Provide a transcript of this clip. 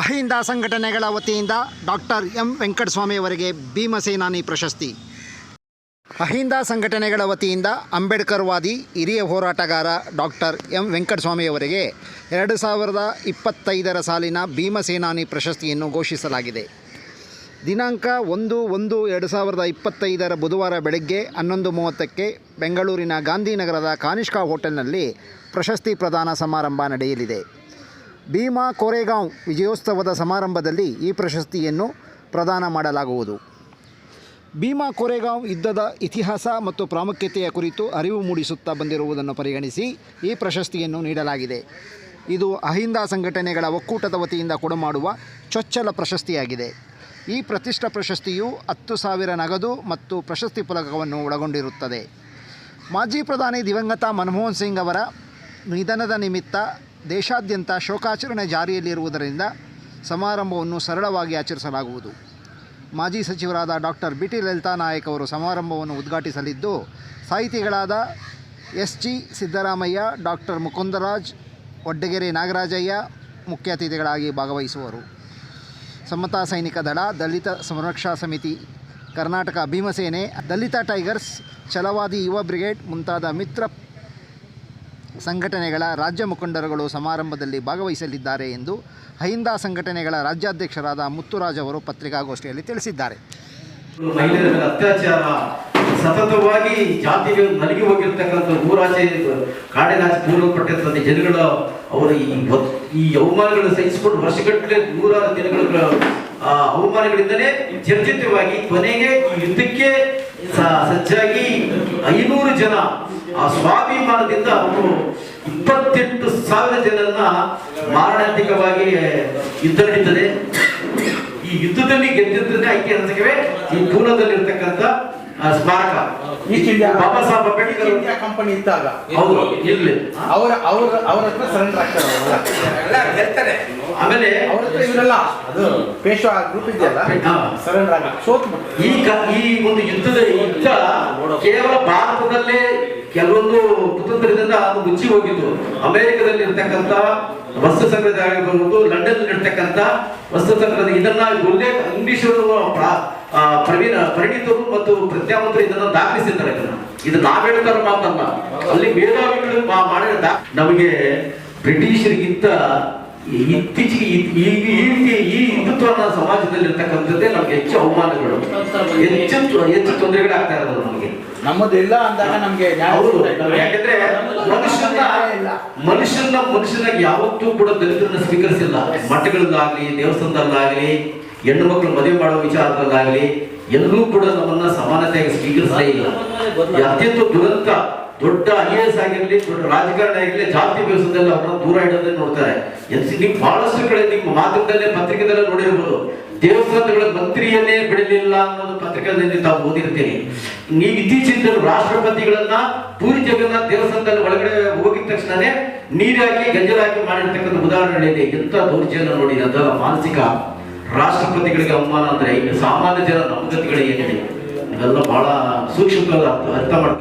ಅಹಿಂದ ಸಂಘಟನೆಗಳ ವತಿಯಿಂದ doctor M Venkataswamy ಅವರಿಗೆ ಭೀಮಸೇನಾನಿ ಪ್ರಶಸ್ತಿ. ಅಹಿಂದ ಸಂಘಟನೆಗಳ ವತಿಯಿಂದ ಅಂಬೇಡ್ಕರ್ವಾದಿ ಹಿರಿಯ ಹೋರಾಟಗಾರ ಡಾಕ್ಟರ್ ಎಂ ವೆಂಕಟಸ್ವಾಮಿಯವರಿಗೆ ಎರಡು ಸಾವಿರದ ಇಪ್ಪತ್ತೈದರ ಸಾಲಿನ ಭೀಮಸೇನಾನಿ ಪ್ರಶಸ್ತಿಯನ್ನು ಘೋಷಿಸಲಾಗಿದೆ. ದಿನಾಂಕ ಒಂದು ಒಂದು ಎರಡು ಸಾವಿರದ ಇಪ್ಪತ್ತೈದರ ಬುಧವಾರ ಬೆಳಗ್ಗೆ ಹನ್ನೊಂದು ಮೂವತ್ತಕ್ಕೆ ಬೆಂಗಳೂರಿನ ಗಾಂಧಿನಗರದ ಕಾನಿಷ್ಕಾ ಹೋಟೆಲ್ನಲ್ಲಿ ಪ್ರಶಸ್ತಿ ಪ್ರದಾನ ಸಮಾರಂಭ ನಡೆಯಲಿದೆ. ಭೀಮಾ ಕೋರೆಗಾಂವ್ ವಿಜಯೋತ್ಸವದ ಸಮಾರಂಭದಲ್ಲಿ ಈ ಪ್ರಶಸ್ತಿಯನ್ನು ಪ್ರದಾನ ಮಾಡಲಾಗುವುದು. ಭೀಮಾ ಕೋರೆಗಾಂವ್ ಯುದ್ಧದ ಇತಿಹಾಸ ಮತ್ತು ಪ್ರಾಮುಖ್ಯತೆಯ ಕುರಿತು ಅರಿವು ಮೂಡಿಸುತ್ತಾ ಬಂದಿರುವುದನ್ನು ಪರಿಗಣಿಸಿ ಈ ಪ್ರಶಸ್ತಿಯನ್ನು ನೀಡಲಾಗಿದೆ. ಇದು ಅಹಿಂದ ಸಂಘಟನೆಗಳ ಒಕ್ಕೂಟದ ವತಿಯಿಂದ ಕೊಡಮಾಡುವ ಚೊಚ್ಚಲ ಪ್ರಶಸ್ತಿಯಾಗಿದೆ. ಈ ಪ್ರತಿಷ್ಠ ಪ್ರಶಸ್ತಿಯು ಹತ್ತು ಸಾವಿರ ನಗದು ಮತ್ತು ಪ್ರಶಸ್ತಿ ಫಲಕವನ್ನು ಒಳಗೊಂಡಿರುತ್ತದೆ. ಮಾಜಿ ಪ್ರಧಾನಿ ದಿವಂಗತ ಮನಮೋಹನ್ ಸಿಂಗ್ ಅವರ ನಿಧನದ ನಿಮಿತ್ತ ದೇಶಾದ್ಯಂತ ಶೋಕಾಚರಣೆ ಜಾರಿಯಲ್ಲಿರುವುದರಿಂದ ಸಮಾರಂಭವನ್ನು ಸರಳವಾಗಿ ಆಚರಿಸಲಾಗುವುದು. ಮಾಜಿ ಸಚಿವರಾದ doctor B T Lalitha Nayak ಅವರು ಸಮಾರಂಭವನ್ನು ಉದ್ಘಾಟಿಸಲಿದ್ದು, ಸಾಹಿತಿಗಳಾದ S G Siddaramaiah, doctor Mukundaraj Oddagere Nagarajaiah ಮುಖ್ಯ ಅತಿಥಿಗಳಾಗಿ ಭಾಗವಹಿಸುವರು. ಸಮತಾ ಸೈನಿಕ ದಳ, ದಲಿತ ಸಂರಕ್ಷಾ ಸಮಿತಿ, ಕರ್ನಾಟಕ ಭೀಮಸೇನೆ, ದಲಿತ ಟೈಗರ್ಸ್, ಛಲವಾದಿ ಯುವ ಬ್ರಿಗೇಡ್ ಮುಂತಾದ ಮಿತ್ರ ಸಂಘಟನೆಗಳ ರಾಜ್ಯ ಮುಖಂಡರುಗಳು ಸಮಾರಂಭದಲ್ಲಿ ಭಾಗವಹಿಸಲಿದ್ದಾರೆ ಎಂದು ಅಹಿಂದ ಸಂಘಟನೆಗಳ ರಾಜ್ಯಾಧ್ಯಕ್ಷರಾದ ಮುತ್ತುರಾಜ್ ಅವರು ಪತ್ರಿಕಾಗೋಷ್ಠಿಯಲ್ಲಿ ತಿಳಿಸಿದ್ದಾರೆ. ಅತ್ಯಾಚಾರ ಸತತವಾಗಿ ಜಾತಿಗೆ ನಲಗಿ ಹೋಗಿರ್ತಕ್ಕಂಥ ಊರಾಚೆ ಕಾಡಿನಾಚೆ ಪೂರ್ವಪಟ್ಟಿರ್ತಂಥ ಜನಗಳ ಅವರ ಈ ಈ ಅವಮಾನಗಳನ್ನು ಸಹಿಸಿಕೊಂಡು ವರ್ಷಗಟ್ಟಲೆ ನೂರಾರು ದಿನಗಳ ಅವಮಾನಗಳಿಂದಲೇ ಚರ್ಚಿತವಾಗಿ ಕೊನೆಗೆ ಯುದ್ಧಕ್ಕೆ ಸಜ್ಜಾಗಿ ಐನೂರು ಜನ ಆ ಸ್ವಾಭಿಮಾನದಿಂದ ಅವರು ಇಪ್ಪತ್ತೆಂಟು ಸಾವಿರ ಜನರನ್ನ ಮಾರಣಾಂತಿಕವಾಗಿ ಯುದ್ಧ ನಡೀತದೆ ಈ ಯುದ್ಧದಲ್ಲಿ ಗೆದ್ದಿದ್ದನ್ನೇ ಐತಿಹಾಸಿಕವೇ ಈ ಪೂರ್ಣದಲ್ಲಿರ್ತಕ್ಕಂಥ ಆ, ಸ್ಮಾರಕ. East India Baba Saheb Ambedkar India company ಇದ್ದಾಗ ಹೌದು ಇಲ್ಲಿ ಅವರ ಅವ್ರ ಅವ್ರ ಹತ್ರ ಸರೆಂಡರ್ ಆಗ್ತಾರೆ ಗೆಲ್ತಾರೆ. ಆಮೇಲೆ ಅವ್ರ ಹತ್ರ ಇವರೆಲ್ಲ ಅದು ಪೇಶ್ವಾ ಗ್ರೂಪ್ ಇದೆಯಲ್ಲ. ಸರೆಂಡರ್ ಆಗ ಸೋತ್ ಈ ಈ ಒಂದು ಯುದ್ಧದ ಯುದ್ಧ ಕೇವಲ ಭಾರತದಲ್ಲೇ ಕೆಲವೊಂದು ಕುತಂತ್ರದಿಂದ ಅದು ಮುಚ್ಚಿ ಹೋಗಿತ್ತು. ಅಮೆರಿಕದಲ್ಲಿ ಇರ್ತಕ್ಕಂಥ ವಸ್ತು ಸಂಗ್ರಹ ಆಗಿರಬಹುದು ಲಂಡನ್ ಇರ್ತಕ್ಕಂಥ ವಸ್ತು ಸಂಗ್ರಹದ ಇದನ್ನ ಉಲ್ಲೇಖ ಇಂಗ್ಲಿಷರು ಪ್ರವೀಣ, ಪರಿಣಿತರು ಮತ್ತು ಪ್ರಜ್ಞಾವಂತರು ಇದನ್ನ ದಾಖಲಿಸಿದ್ದಾರೆ ಇದನ್ನ. ಇದು ನಾವ್ ಹೇಳ್ತಾರ ಮಾತಲ್ಲ. ಅಲ್ಲಿ ಮೇಧಾವಿಗಳು ಮಾಡಿದ ನಮಗೆ ಬ್ರಿಟಿಷರಿಗಿಂತ ಇತ್ತೀಚೆಗೆ ಈ- ಈ ಈ ರೀತಿ ಈ ಹಿಂದುತ್ವನ ಸಮಾಜದಲ್ಲಿ ಇರ್ತಕ್ಕಂಥದ್ದೇ ನಮ್ಗೆ ಹೆಚ್ಚು ಅವಮಾನಗಳು. ಹೆಚ್ಚು ಹೆಚ್ಚು ತೊಂದರೆಗಳಾಗ್ತಾ ಇರೋದು ನಮಗೆ. ನಮ್ಮದು ಇಲ್ಲ ಅಂದಾಗ ನಮ್ಗೆ. ಯಾಕಂದ್ರೆ ಮನುಷ್ಯನ. ಮನುಷ್ಯನ ಮನುಷ್ಯನಾಗ ಯಾವತ್ತೂ ಕೂಡ ದಲಿತರನ್ನ ಸ್ವೀಕರಿಸಿಲ್ಲ. ಮಠಗಳಲ್ಲಾಗ್ಲಿ ದೇವಸ್ಥಾನದಲ್ಲಾಗ್ಲಿ ಹೆಣ್ಣು ಮಕ್ಕಳು ಮದುವೆ ಮಾಡುವ ವಿಚಾರದಲ್ಲಾಗ್ಲಿ ಎಲ್ಲರೂ ಕೂಡ ನಮ್ಮನ್ನ ಸಮಾನತೆಯಾಗಿ ಸ್ವೀಕರಿಸಲೇ ಇಲ್ಲ. ಅತ್ಯಂತ ದುರಂತ ದೊಡ್ಡ ಐ ಎಸ್ ಆಗಿರ್ಲಿ, ದೊಡ್ಡ ರಾಜಕಾರಣ ಆಗಿರಲಿ, ಜಾತಿ ವ್ಯವಸ್ಥೆದಲ್ಲಿ ಅವರನ್ನ ದೂರ ಇಡೋದನ್ನ ನೋಡ್ತಾರೆ. ಎನ್ಸಿ ನೀವು ಬಹಳಷ್ಟು ಕಡೆ ನಿಮ್ಮ ಮಾಧ್ಯಮದಲ್ಲೇ ಪತ್ರಿಕೆದಲ್ಲೇ ನೋಡಿರ್ಬೋದು. ದೇವಸ್ಥಾನಗಳ ಮಂತ್ರಿಯನ್ನೇ ಬಿಡಲಿಲ್ಲ ಅನ್ನೋದು ಪತ್ರಿಕೆಯಲ್ಲಿ ತಾವು ಓದಿರ್ತೀರಿ. ನೀವು ಇತ್ತೀಚಿನ ರಾಷ್ಟ್ರಪತಿಗಳನ್ನ ಪೂರಿ ಜಗನ್ನಾಥ ದೇವಸ್ಥಾನದಲ್ಲಿ ಒಳಗಡೆ ಹೋಗಿದ ತಕ್ಷಣನೇ ನೀರಾಗಿ ಗಂಜಲಾಗಿ ಮಾಡಿರ್ತಕ್ಕಂಥ ಉದಾಹರಣೆಗಳಿದೆ. ಎಂತ ದೌರ್ಜನ್ಯ ನೋಡಿ ಅದರ ಮಾನಸಿಕ ರಾಷ್ಟ್ರಪತಿಗಳಿಗೆ ಅವಮಾನ ಅಂದ್ರೆ, ಈಗ ಸಾಮಾನ್ಯ ಜನ ನಮ್ಮ ಗತಿಗಳಿಗೆ ಏನಿದೆ? ಇದೆಲ್ಲ ಬಹಳ ಸೂಕ್ಷ್ಮವಾಗಿ ಅರ್ಥ ಮಾಡ್ಕೊಂಡು